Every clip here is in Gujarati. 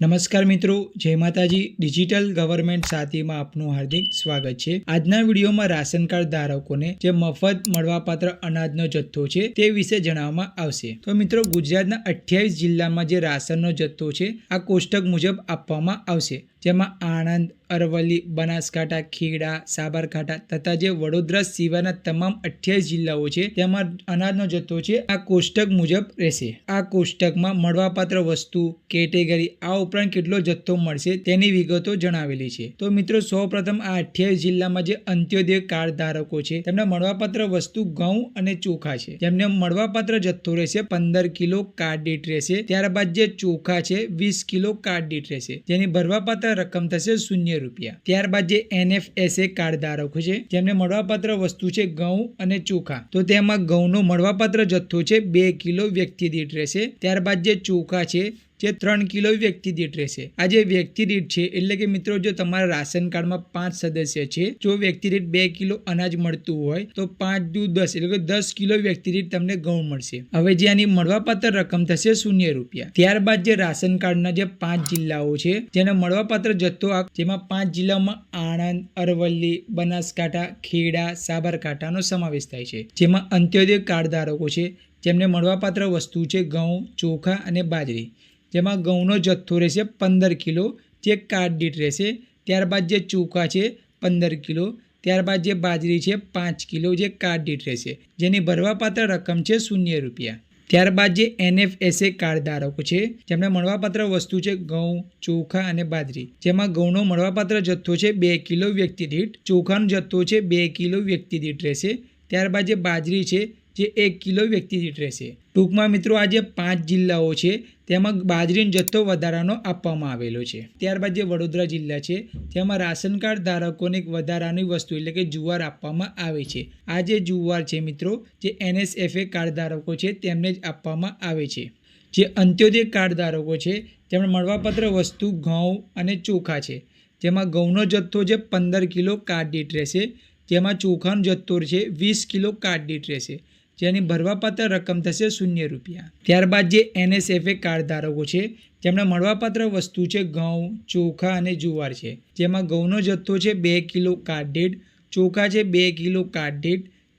નમસ્કાર મિત્રો, જય માતાજી. ડિજિટલ ગવર્મેન્ટ સાથીમાં આપનું હાર્દિક સ્વાગત છે. આજના વિડીયોમાં રાશન કાર્ડ ધારકોને જે મફત મળવાપાત્ર અનાજનો જથ્થો છે તે વિશે જણાવવામાં આવશે. તો મિત્રો, ગુજરાતના અઠ્યાવીસ જિલ્લામાં જે રાશનનો જથ્થો છે, આ કોષ્ટક મુજબ આપવામાં આવશે. જેમાં આણંદ અરવલ્લી, બનાસકાંઠા, ખેડા, સાબરકાંઠા તથા જે વડોદરા સિવાયના તમામ અઠ્યાવીસ જિલ્લાઓ છે, તેમાં અનાજનો જથ્થો છે, આ કોષ્ટક મુજબ રહેશે. આ કોષ્ટકમાં મળવાપાત્ર વસ્તુ, કેટેગરી, આ ઉપરાંત કેટલો જથ્થો મળશે તેની વિગતો જણાવેલી છે. તો મિત્રો, સૌપ્રથમ આ અઠ્યાવીસ જિલ્લામાં જે અંત્યોદય કાર્ડ ધારકો છે, તેમને મળવાપાત્ર વસ્તુ ઘઉં અને ચોખા છે. જેમને મળવાપાત્ર જથ્થો રહેશે પંદર કિલો કાર્ડ દીઠ રહેશે, ત્યારબાદ જે ચોખા છે, વીસ કિલો કાર્ડ દીઠ રહેશે. જેની ભરવાપાત્ર રકમ થશે શૂન્ય રૂપિયા. ત્યારબાદ જે એનએફએસએ કાર્ડ ધારકો છે, જેમને મળવાપાત્ર વસ્તુ છે ઘઉં અને ચોખા. તો તેમાં ઘઉંનો મળવાપાત્ર જથ્થો છે બે કિલો વ્યક્તિ દીઠ રહેશે. ત્યારબાદ જે ચોખા છે જે ત્રણ કિલો વ્યક્તિ દીઠ રહેશે. આ જે વ્યક્તિ દીઠ છે, એટલે કે મિત્રો જો તમારા રાશન કાર્ડમાં પાંચ સદસ્ય છે, જો વ્યક્તિ દીઠ બે કિલો અનાજ મળતું હોય, તો પાંચ દુ દસ, એટલે કે દસ કિલો વ્યક્તિ દીઠ તમને ઘઉં મળશે. હવે જે આની મળવાપાત્ર રકમ થશે શૂન્ય રૂપિયા. ત્યારબાદ જે રાશન કાર્ડના જે પાંચ જિલ્લાઓ છે, જેને મળવાપાત્ર જથ્થો જેમાં પાંચ જિલ્લાઓમાં આણંદ, અરવલ્લી, બનાસકાંઠા, ખેડા, સાબરકાંઠાનો સમાવેશ થાય છે. જેમાં અંત્યોદય કાર્ડ ધારકો છે, જેમને મળવાપાત્ર વસ્તુ છે ઘઉં, ચોખા અને બાજરી. જેમાં ઘઉંનો જથ્થો રહેશે પંદર કિલો, જે કાર્ડ દીઠ રહેશે, ત્યારબાદ જે ચોખા છે પંદર કિલો, ત્યારબાદ જે બાજરી છે પાંચ કિલો, જે કાર્ડ દીઠ રહેશે. જેની ભરવાપાત્ર રકમ છે શૂન્ય રૂપિયા. ત્યારબાદ જે એનએફએસએ કાર્ડ ધારકો છે, જેમને મળવાપાત્ર વસ્તુ છે ઘઉં, ચોખા અને બાજરી. જેમાં ઘઉંનો મળવાપાત્ર જથ્થો છે બે કિલો વ્યક્તિ દીઠ, ચોખાનો જથ્થો છે બે કિલો વ્યક્તિ દીઠ રહેશે. ત્યારબાદ જે બાજરી છે જે એક કિલો વ્યક્તિ દીઠ રહેશે. ટૂંકમાં મિત્રો આ જે પાંચ જિલ્લાઓ છે, તેમાં બાજરીનો જથ્થો વધારાનો આપવામાં આવેલો છે. ત્યારબાદ જે વડોદરા જિલ્લા છે, તેમાં રાશન કાર્ડ ધારકોને એક વધારાની વસ્તુ એટલે કે જુવાર આપવામાં આવે છે. આ જે જુવાર છે મિત્રો, જે એનએસએફએ કાર્ડ ધારકો છે, તેમને જ આપવામાં આવે છે. જે અંત્યોદય કાર્ડ ધારકો છે તેમણે મળવાપત્ર વસ્તુ ઘઉં અને ચોખા છે. જેમાં ઘઉંનો જથ્થો જે પંદર કિલો કાર્ડ દીઠ રહેશે, જેમાં ચોખાનો જથ્થો છે, વીસ કિલો કાર્ડ દીઠ રહેશે. જેની ભરવાપાત્ર રકમ થશે શૂન્ય રૂપિયા. ત્યારબાદ જે એનએસએફએ કાર્ડ ધારકો છે, જેમણે મળવાપાત્ર વસ્તુ છે, ઘઉં, ચોખા અને જુવાર છે, જેમાં ઘઉંનો જથ્થો છે બે કિલો કાર્ડ ચોખા છે બે કિલો કાર્ડ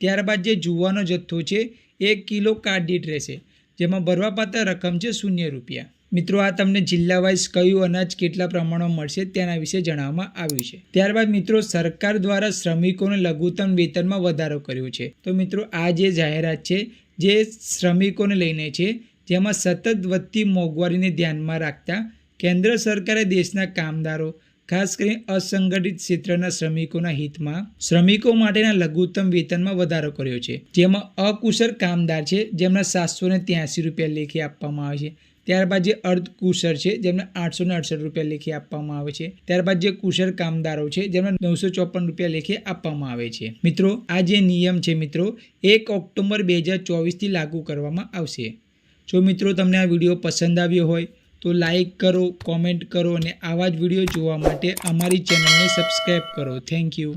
ત્યારબાદ જે જુવાનો જથ્થો છે, એક કિલો કાર્ડ રહેશે, જેમાં ભરવાપાત્ર રકમ છે શૂન્ય રૂપિયા. મિત્રો, આ તમને જિલ્લા વાઇઝ કયું અનાજ કેટલા પ્રમાણમાં મળશે તેના વિશે જણાવવામાં આવ્યું છે. ત્યારબાદ મિત્રો, સરકાર દ્વારા શ્રમિકોને લઘુત્તમ વેતનમાં વધારો કર્યો છે. તો મિત્રો, આ જે જાહેરાત છે, જે શ્રમિકોને લઈને છે, જેમાં સતત વધતી મોંઘવારીને ધ્યાનમાં રાખતા કેન્દ્ર સરકારે દેશના કામદારો, ખાસ કરીને અસંગઠિત ક્ષેત્રના શ્રમિકોના હિતમાં શ્રમિકો માટેના લઘુત્તમ વેતનમાં વધારો કર્યો છે. જેમાં અકુશળ કામદાર છે, જેમના સાતસો ને ત્યાંસી રૂપિયા લેખે આપવામાં આવે છે. ત્યારબાદ જે અર્ધ કુશર છે, જેમને આઠસો ને અડસઠ રૂપિયા લેખે આપવામાં આવે છે. ત્યારબાદ જે કુશળ કામદારો છે, જેમને નવસો ચોપન રૂપિયા લેખે આપવામાં આવે છે. મિત્રો, આ જે નિયમ છે મિત્રો, એક ઓક્ટોબર બે હજાર ચોવીસથી લાગુ કરવામાં આવશે. જો મિત્રો તમને આ વીડિયો પસંદ આવ્યો હોય, તો લાઈક કરો, કોમેન્ટ કરો અને આવા જ વીડિયો જોવા માટે અમારી ચેનલને સબસ્ક્રાઈબ કરો. Thank you.